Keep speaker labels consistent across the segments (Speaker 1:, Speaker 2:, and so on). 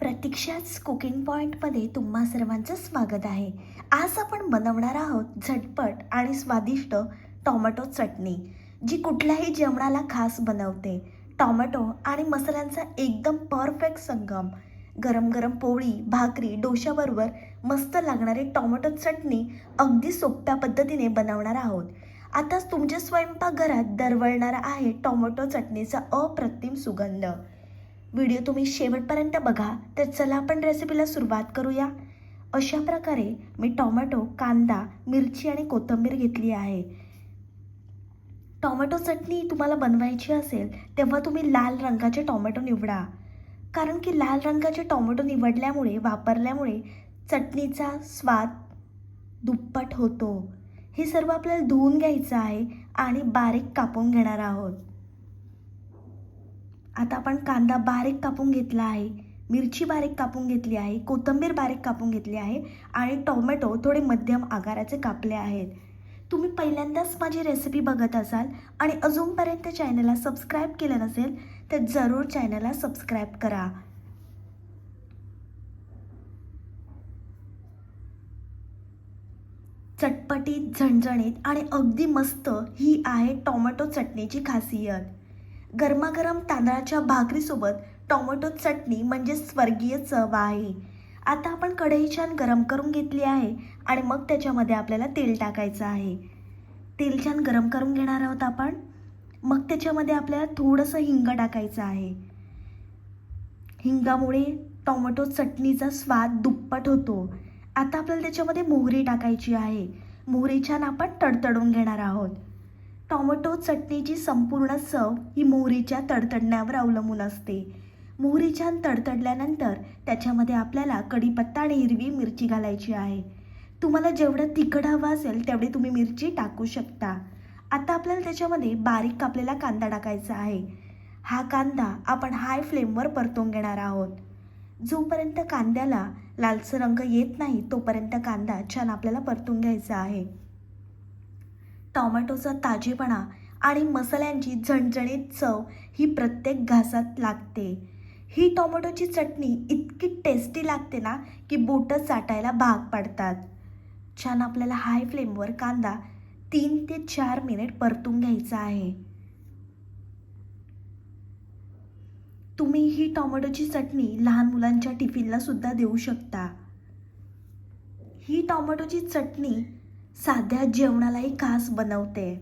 Speaker 1: प्रतीक्षाच cooking पॉईंटमध्ये तुम्हा सर्वांचं स्वागत आहे. आज आपण बनवणार आहोत झटपट आणि स्वादिष्ट टॉमॅटो चटणी जी कुठल्याही जेवणाला खास बनवते. टॉमॅटो आणि मसाल्यांचा एकदम परफेक्ट संगम. गरम गरम पोळी भाकरी डोशाबरोबर मस्त लागणारी टॉमॅटो चटणी अगदी सोप्या पद्धतीने बनवणार आहोत. आताच तुमच्या स्वयंपाकघरात दरवळणारा आहे टॉमॅटो चटणीचा अप्रतिम सुगंध. व्हिडिओ तुम्ही शेवटपर्यंत बघा तर चला आपण रेसिपीला सुरुवात करूया. अशा प्रकारे मी टॉमॅटो कांदा मिरची आणि कोथिंबीर घेतली आहे. टॉमॅटो चटणी तुम्हाला बनवायची असेल तेव्हा तुम्ही लाल रंगाचे टॉमॅटो निवडा. कारण की लाल रंगाचे टॉमॅटो निवडल्यामुळे वापरल्यामुळे चटणीचा स्वाद दुप्पट होतो. हे सर्व आपल्याला धुवून घ्यायचं आहे आणि बारीक कापून घेणार आहोत. आता आपण कांदा बारीक कापून घेतला आहे. मिरची बारीक कापून घेतली आहे. कोथिंबीर बारीक कापून घेतली आहे. आणि टोमॅटो थोडे मध्यम आकाराचे कापले आहेत. तुम्ही पहिल्यांदाच माझी रेसिपी बघत असाल आणि अजूनपर्यंत चॅनलला सबस्क्राईब केलं नसेल तर जरूर चॅनलला सबस्क्राईब करा. चटपटीत झणझणीत आणि अगदी मस्त ही आहे टोमॅटो चटणीची खासियत. गरमागरम तांदळाच्या भाकरीसोबत टोमॅटो चटणी म्हणजे स्वर्गीय चव आहे. आता आपण कढई छान गरम करून घेतली आहे आणि मग त्याच्यामध्ये आपल्याला तेल टाकायचं आहे. तेल छान गरम करून घेणार आहोत आपण. मग त्याच्यामध्ये आपल्याला थोडंसं हिंग टाकायचं आहे. हिंगामुळे टोमॅटो चटणीचा स्वाद दुप्पट होतो. आता आपल्याला त्याच्यामध्ये मोहरी टाकायची आहे. मोहरी छान आपण तडतडून घेणार आहोत. टोमॅटो चटणीची संपूर्ण चव ही मोहरीच्या तडतडण्यावर अवलंबून असते. मोहरी छान तडतडल्यानंतर त्याच्यामध्ये आपल्याला कढीपत्ता आणि हिरवी मिरची घालायची आहे. तुम्हाला जेवढं तिखट हवं असेल तेवढी तुम्ही मिरची टाकू शकता. आता आपल्याला त्याच्यामध्ये बारीक कापलेला कांदा टाकायचा आहे. हा कांदा आपण हाय फ्लेमवर परतून घेणार आहोत. जोपर्यंत कांद्याला लालसर रंग येत नाही तोपर्यंत कांदा छान आपल्याला परतून घ्यायचा आहे. टॉमॅटोचा ताजेपणा आणि मसाल्यांची झणझणीत चव ही प्रत्येक घासात लागते. ही टोमॅटोची चटणी इतकी टेस्टी लागते ना की बोटं चाटायला भाग पाडतात. छान आपल्याला हाय फ्लेमवर कांदा तीन ते चार मिनिट परतून घ्यायचा आहे. तुम्ही ही टोमॅटोची चटणी लहान मुलांच्या टिफिनला सुद्धा देऊ शकता. ही टोमॅटोची चटणी साध्या जेवणालाही खास बनवते.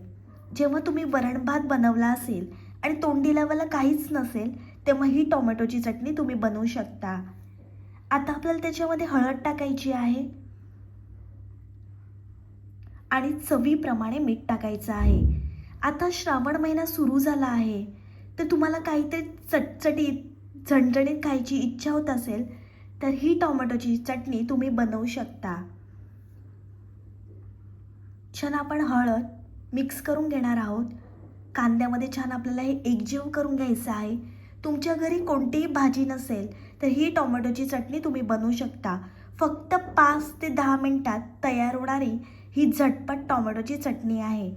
Speaker 1: जेव्हा तुम्ही वरण भात बनवला असेल आणि तोंडी लावायला काहीच नसेल तेव्हा ही टोमॅटोची चटणी तुम्ही बनवू शकता. आता आपल्याला त्याच्यामध्ये हळद टाकायची आहे. आणि चवीप्रमाणे मीठ टाकायचं आहे. आता श्रावण महिना सुरू झाला आहे. तर तुम्हाला काहीतरी चटचटीत झणझणीत खायची इच्छा होत असेल तर ही टोमॅटोची चटणी तुम्ही बनवू शकता. छान आपण हळद मिक्स करून घेणार आहोत. कांद्यामध्ये छान आपल्याला हे एकजीव करून घ्यायचं आहे. तुमच्या घरी कोणतीही भाजी नसेल तर ही टोमॅटोची चटणी तुम्ही बनवू शकता. फक्त पाच ते दहा मिनटात तयार होणारी ही झटपट टोमॅटोची चटणी आहे.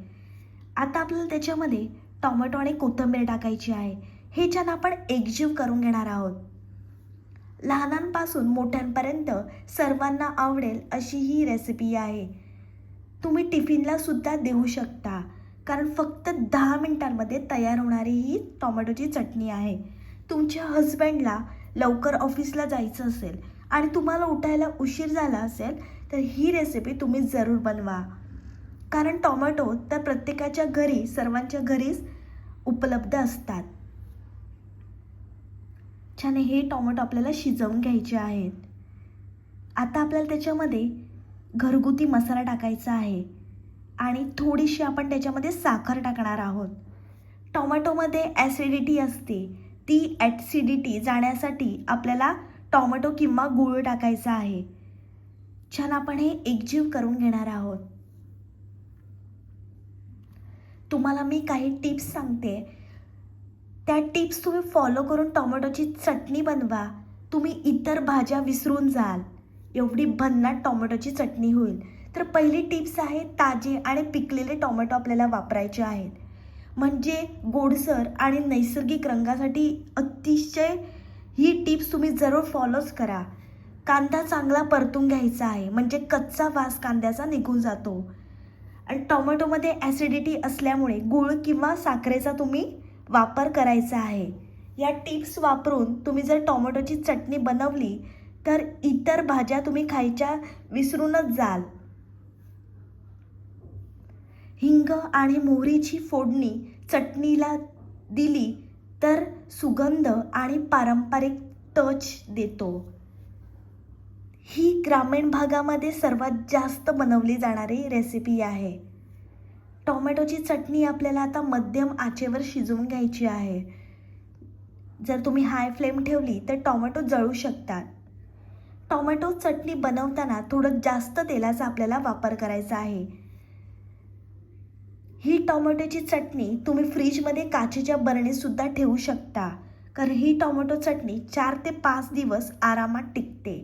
Speaker 1: आता आपल्याला त्याच्यामध्ये टोमॅटो आणि कोथिंबीर टाकायची आहे. हे छान आपण एकजीव करून घेणार आहोत. लहानांपासून मोठ्यांपर्यंत सर्वांना आवडेल अशी ही रेसिपी आहे. तुम्ही टिफिनला सुद्धा देऊ शकता. कारण फक्त दहा मिनटांमध्ये तयार होणारी ही टोमॅटोची चटणी आहे. तुमच्या हजबंडला लवकर ऑफिसला जायचं असेल आणि तुम्हाला उठायला उशीर झाला असेल तर ही रेसिपी तुम्ही जरूर बनवा. कारण टोमॅटो तर प्रत्येकाच्या घरी सर्वांच्या घरीच उपलब्ध असतात. छान हे टोमॅटो आपल्याला शिजवून घ्यायचे आहेत. आता आपल्याला त्याच्यामध्ये घरगुती मसाला टाकायचा आहे आणि थोडीशी आपण त्याच्यामध्ये साखर टाकणार आहोत. टोमॅटोमध्ये ॲसिडिटी असते ती ॲसिडिटी जाण्यासाठी आपल्याला टोमॅटो किंवा गूळ टाकायचा आहे. छान आपण हे एकजीव करून घेणार आहोत. तुम्हाला मी काही टिप्स सांगते. त्या टिप्स तुम्ही फॉलो करून टोमॅटोची चटणी बनवा. तुम्ही इतर भाज्या विसरून जाल. एवढी भन्नाट टोमॅटोची चटणी होईल. तर पहिली टिप्स आहे ताजे आणि पिकलेले टोमॅटो आपल्याला वापरायचे आहेत. म्हणजे गोडसर आणि नैसर्गिक रंगासाठी अतिशय ही टिप्स तुम्ही जरूर फॉलोच करा. कांदा चांगला परतून घ्यायचा आहे म्हणजे कच्चा वास कांद्याचा निघून जातो. आणि टोमॅटोमध्ये ॲसिडिटी असल्यामुळे गूळ किंवा साखरेचा तुम्ही वापर करायचा आहे. या टिप्स वापरून तुम्ही जर टोमॅटोची चटणी बनवली तर इतर भाज्या तुम्ही खायच्या विसरूनच जाल. हिंग आणि मोहरीची फोडणी चटणीला दिली तर सुगंध आणि पारंपरिक टच देतो. ही ग्रामीण भागामध्ये सर्वात जास्त बनवली जाणारी रेसिपी आहे. टोमॅटोची चटणी आपल्याला आता मध्यम आचेवर शिजवून घ्यायची आहे. जर तुम्ही हाय फ्लेम ठेवली तर टोमॅटो जळू शकतात. टोमॅटो चटणी बनवताना थोडं जास्त तेलाचा आपल्याला वापर करायचा आहे. ही टोमॅटोची चटणी तुम्ही फ्रीजमध्ये काचेच्या बरणीसुद्धा ठेवू शकता. कारण ही टोमॅटो चटणी चार ते पाच दिवस आरामात टिकते.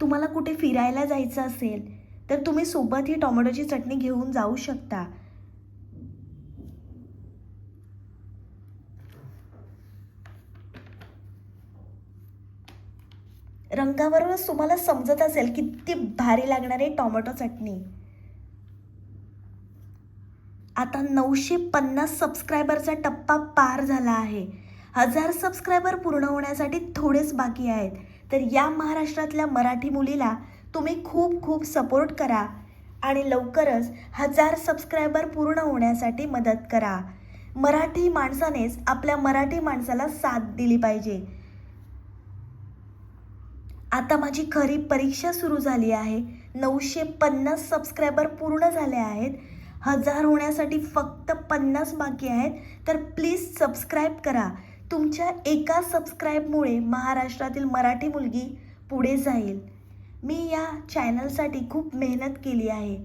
Speaker 1: तुम्हाला कुठे फिरायला जायचं असेल तर तुम्ही सोबत ही टोमॅटोची चटणी घेऊन जाऊ शकता. रंगावरूनच तुम्हाला समजत असेल किती भारी लागणारी टोमॅटो चटणी. आता नऊशे पन्नास सबस्क्रायबरचा टप्पा पार झाला आहे. हजार सबस्क्रायबर पूर्ण होण्यासाठी थोडेच बाकी आहेत. तर या महाराष्ट्रातल्या मराठी मुलीला तुम्ही खूप खूप सपोर्ट करा आणि लवकरच हजार सबस्क्रायबर पूर्ण होण्यासाठी मदत करा. मराठी माणसानेच आपल्या मराठी माणसाला साथ दिली पाहिजे. आता माझी खरी परीक्षा सुरू झाली आहे. नऊशे पन्नास सबस्क्रायबर पूर्ण झाले आहेत. हजार होण्यासाठी फक्त पन्नास बाकी आहेत. तर प्लीज सबस्क्राईब करा. तुमच्या एका सबस्क्राईबमुळे महाराष्ट्रातील मराठी मुलगी पुढे जाईल. मी या चॅनलसाठी खूप मेहनत केली आहे.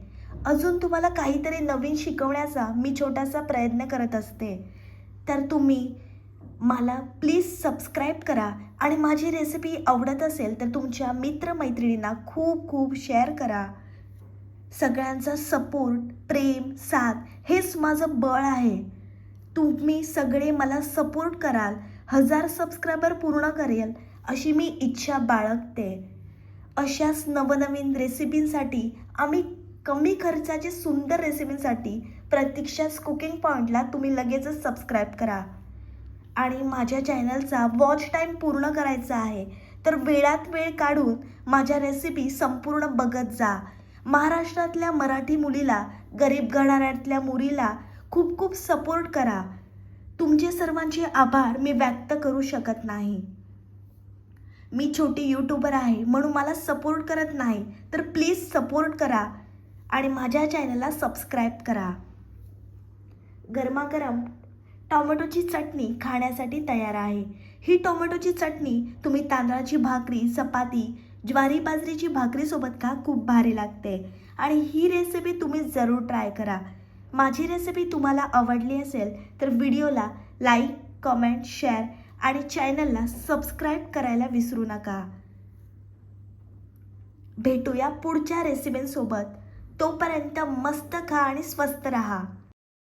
Speaker 1: अजून तुम्हाला काहीतरी नवीन शिकवण्याचा मी छोटासा प्रयत्न करत असते. तर तुम्ही मला प्लीज सबस्क्राईब करा. आणि माझी रेसिपी आवडत असेल तर तुमच्या मित्रमैत्रिणींना खूप खूप शेअर करा. सगळ्यांचा सपोर्ट प्रेम साथ हेच माझं बळ आहे. तुम्ही सगळे मला सपोर्ट कराल. हजार सबस्क्रायबर पूर्ण करेल अशी मी इच्छा बाळगते. अशाच नवनवीन रेसिपींसाठी आम्ही कमी खर्चाचे सुंदर रेसिपींसाठी प्रतीक्षाच कुकिंग पॉईंटला तुम्ही लगेचच सबस्क्राईब करा. आणि माझ्या चॅनलचा वॉच टाईम पूर्ण करायचा आहे तर वेळात वेळ काढून माझ्या रेसिपी संपूर्ण बघत जा. महाराष्ट्रातल्या मराठी मुलीला गरीब घराण्यातल्या मुलीला खूप खूप सपोर्ट करा. तुमचे सर्वांचे आभार मी व्यक्त करू शकत नाही. मी छोटी यूट्यूबर आहे म्हणून मला सपोर्ट करत नाही तर प्लीज सपोर्ट करा आणि माझ्या चॅनलला सबस्क्राईब करा. गरमागरम टोमॅटोची चटणी खाण्यासाठी तयार आहे. ही टोमॅटोची चटणी तुम्ही तांदळाची भाकरी चपाती ज्वारी बाजरीची भाकरीसोबत खा खूप भारी लागते. आणि ही रेसिपी तुम्ही जरूर ट्राय करा. माझी रेसिपी तुम्हाला आवडली असेल तर व्हिडिओला लाईक कमेंट शेअर आणि चॅनलला सबस्क्राईब करायला विसरू नका. भेटूया पुढच्या रेसिपींसोबत तोपर्यंत मस्त खा आणि स्वस्त रहा.